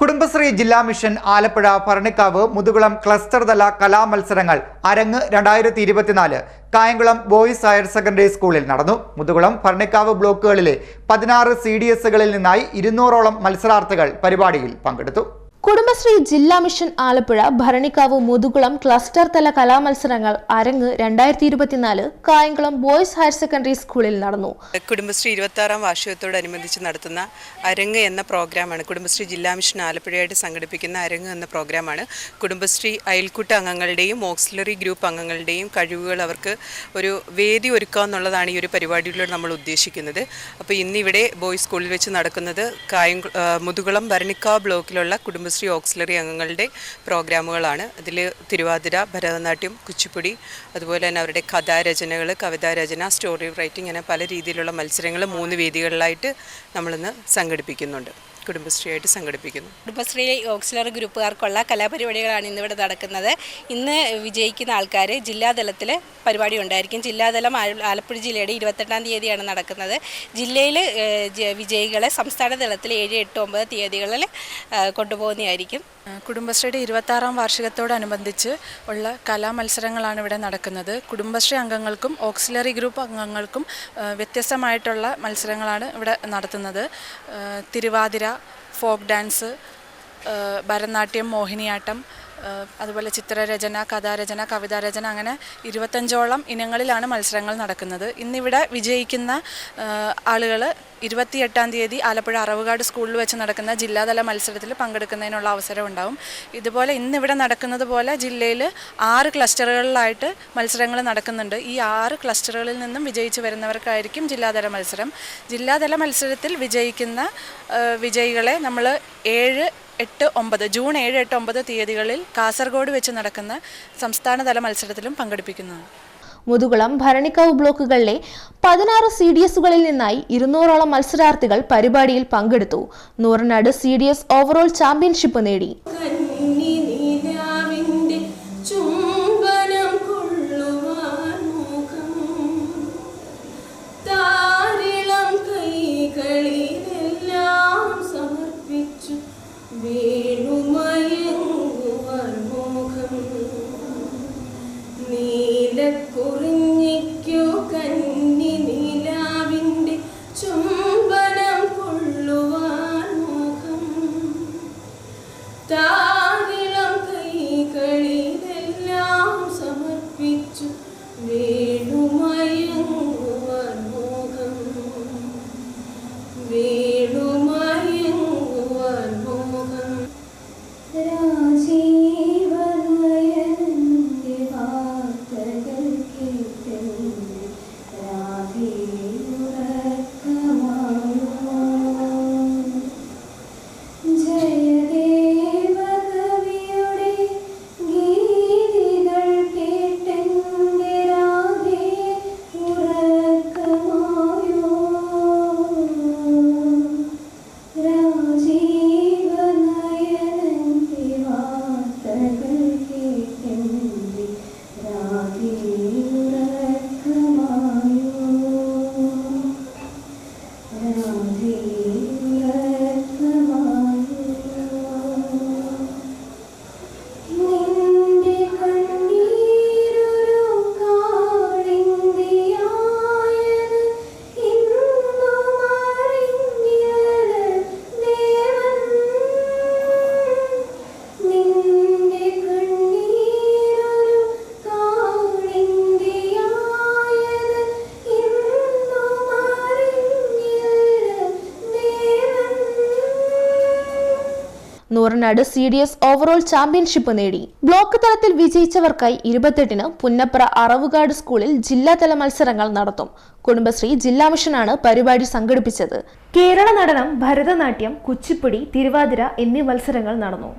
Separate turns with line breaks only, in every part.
കുടുംബശ്രീ ജില്ലാ mission Alappuzha Bharanikkavu Muthukulam cluster തല കലാമത്സരങ്ങൾ അരങ്ങ് രണ്ടായിരത്തി ഇരുപത്തിനാല് കായംകുളം ബോയ്സ് ഹയർ സെക്കൻഡറി സ്കൂളിൽ നടന്നു. മുതുകുളം ഭരണിക്കാവ് ബ്ലോക്കുകളിലെ പതിനാറ് സി ഡി എസുകളിൽ നിന്നായി ഇരുന്നൂറോളം മത്സരാർത്ഥികൾ പരിപാടിയിൽ പങ്കെടുത്തു.
കുടുംബശ്രീ ജില്ലാ മിഷൻ ആലപ്പുഴ ഭരണിക്കാവ് മുതുകുളം ക്ലസ്റ്റർ തല കലാമത്സരങ്ങൾ അരങ്ങ് രണ്ടായിരത്തി ഇരുപത്തിനാല് കായംകുളം ബോയ്സ് ഹയർ സെക്കൻഡറി സ്കൂളിൽ നടന്നു.
കുടുംബശ്രീ ഇരുപത്താറാം വാർഷികത്തോടനുബന്ധിച്ച് നടത്തുന്ന അരങ്ങ് എന്ന പ്രോഗ്രാമാണ് കുടുംബശ്രീ ജില്ലാ മിഷൻ ആലപ്പുഴയായിട്ട് സംഘടിപ്പിക്കുന്ന അരങ്ങ് എന്ന പ്രോഗ്രാമാണ്. കുടുംബശ്രീ അയൽക്കൂട്ട അംഗങ്ങളുടെയും ഓക്സിലറി ഗ്രൂപ്പ് അംഗങ്ങളുടെയും കഴിവുകൾ അവർക്ക് ഒരു വേദി ഒരുക്കുക എന്നുള്ളതാണ് ഈ ഒരു പരിപാടിയിലൂടെ നമ്മൾ ഉദ്ദേശിക്കുന്നത്. അപ്പോൾ ഇന്നിവിടെ ബോയ്സ് സ്കൂളിൽ വെച്ച് നടക്കുന്നത് കായംകുളം മുതുകുളം ഭരണിക്കാവ് ബ്ലോക്കിലുള്ള കുടുംബശ്രീ ഓക്സിലറി അംഗങ്ങളുടെ പ്രോഗ്രാമുകളാണ്. അതിൽ തിരുവാതിര ഭരതനാട്യം കുച്ചിപ്പുടി അതുപോലെ തന്നെ അവരുടെ കഥാരചനകൾ കവിതാരചന സ്റ്റോറി റൈറ്റിംഗ് അങ്ങനെ പല രീതിയിലുള്ള മത്സരങ്ങൾ മൂന്ന് വേദികളിലായിട്ട് നമ്മളിന്ന് സംഘടിപ്പിക്കുന്നുണ്ട്. കുടുംബശ്രീയായിട്ട് സംഘടിപ്പിക്കുന്നു.
കുടുംബശ്രീ ഓക്സിലറി ഗ്രൂപ്പുകാർക്കുള്ള കലാപരിപാടികളാണ് ഇന്നിവിടെ നടക്കുന്നത്. ഇന്ന് വിജയിക്കുന്ന ആൾക്കാർ ജില്ലാതലത്തിൽ പരിപാടി ഉണ്ടായിരിക്കും. ജില്ലാതലം ആലപ്പുഴ ജില്ലയുടെ ഇരുപത്തെട്ടാം തീയതിയാണ് നടക്കുന്നത്. ജില്ലയിൽ വിജയികളെ സംസ്ഥാന തലത്തിൽ ഏഴ് എട്ട് ഒമ്പത് തീയതികളിൽ കൊണ്ടുപോകുന്നതായിരിക്കും.
കുടുംബശ്രീയുടെ ഇരുപത്താറാം വാർഷികത്തോടനുബന്ധിച്ച് ഉള്ള കലാമത്സരങ്ങളാണ് ഇവിടെ നടക്കുന്നത്. കുടുംബശ്രീ അംഗങ്ങൾക്കും ഓക്സിലറി ഗ്രൂപ്പ് അംഗങ്ങൾക്കും വ്യത്യസ്തമായിട്ടുള്ള മത്സരങ്ങളാണ് ഇവിടെ നടത്തുന്നത്. തിരുവാതിര ഫോക്ക് ഡാൻസ് ഭരതനാട്യം മോഹിനിയാട്ടം അതുപോലെ ചിത്രരചന കഥാരചന കവിതാരചന അങ്ങനെ ഇരുപത്തഞ്ചോളം ഇനങ്ങളിലാണ് മത്സരങ്ങൾ നടക്കുന്നത്. ഇന്നിവിടെ വിജയിക്കുന്ന ആളുകൾ ഇരുപത്തിയെട്ടാം തീയതി ആലപ്പുഴ അറവുകാട് സ്കൂളിൽ വെച്ച് നടക്കുന്ന ജില്ലാതല മത്സരത്തിൽ പങ്കെടുക്കുന്നതിനുള്ള അവസരം ഉണ്ടാവും. ഇതുപോലെ ഇന്നിവിടെ നടക്കുന്നത് പോലെ ജില്ലയിൽ ആറ് ക്ലസ്റ്ററുകളിലായിട്ട് മത്സരങ്ങൾ നടക്കുന്നുണ്ട്. ഈ ആറ് ക്ലസ്റ്ററുകളിൽ നിന്നും വിജയിച്ചു വരുന്നവർക്കായിരിക്കും ജില്ലാതല മത്സരം. ജില്ലാതല മത്സരത്തിൽ വിജയിക്കുന്ന വിജയികളെ നമ്മൾ ഏഴ് എട്ട് ഒമ്പത് ജൂൺ ഏഴ് എട്ട് ഒമ്പത് തീയതികളിൽ കാസർഗോഡ് വെച്ച് നടക്കുന്ന സംസ്ഥാനതല മത്സരത്തിലും പങ്കെടുപ്പിക്കുന്നതാണ്
മുതുകുളം ഭരണിക്കാവ് ബ്ലോക്കുകളിലെ പതിനാറ് സി ഡി എസുകളിൽ നിന്നായി ഇരുന്നൂറോളം മത്സരാർത്ഥികൾ പരിപാടിയിൽ പങ്കെടുത്തു. Nooranad C D S overall championship നേടി. Nooranad C D S overall championship നേടി. ബ്ലോക്ക് തലത്തിൽ വിജയിച്ചവർക്കായി ഇരുപത്തെട്ടിന് പുന്നപ്ര അറവുകാട് സ്കൂളിൽ ജില്ലാതല മത്സരങ്ങൾ നടത്തും. കുടുംബശ്രീ ജില്ലാ മിഷനാണ് പരിപാടി സംഘടിപ്പിച്ചത്. കേരള നടനം ഭരതനാട്യം കുച്ചിപ്പുടി തിരുവാതിര എന്നീ മത്സരങ്ങൾ നടന്നു.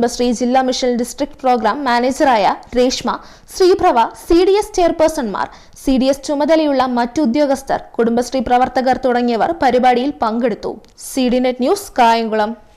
കുടുംബശ്രീ ജില്ലാ mission district programme മാനേജറായ Reshma Sreeprabha C D S ചെയർപേഴ്സൺമാർ C D S ചുമതലയുള്ള മറ്റുദ്യോഗസ്ഥർ കുടുംബശ്രീ പ്രവർത്തകർ തുടങ്ങിയവർ പരിപാടിയിൽ പങ്കെടുത്തു. C D net news Kayamkulam.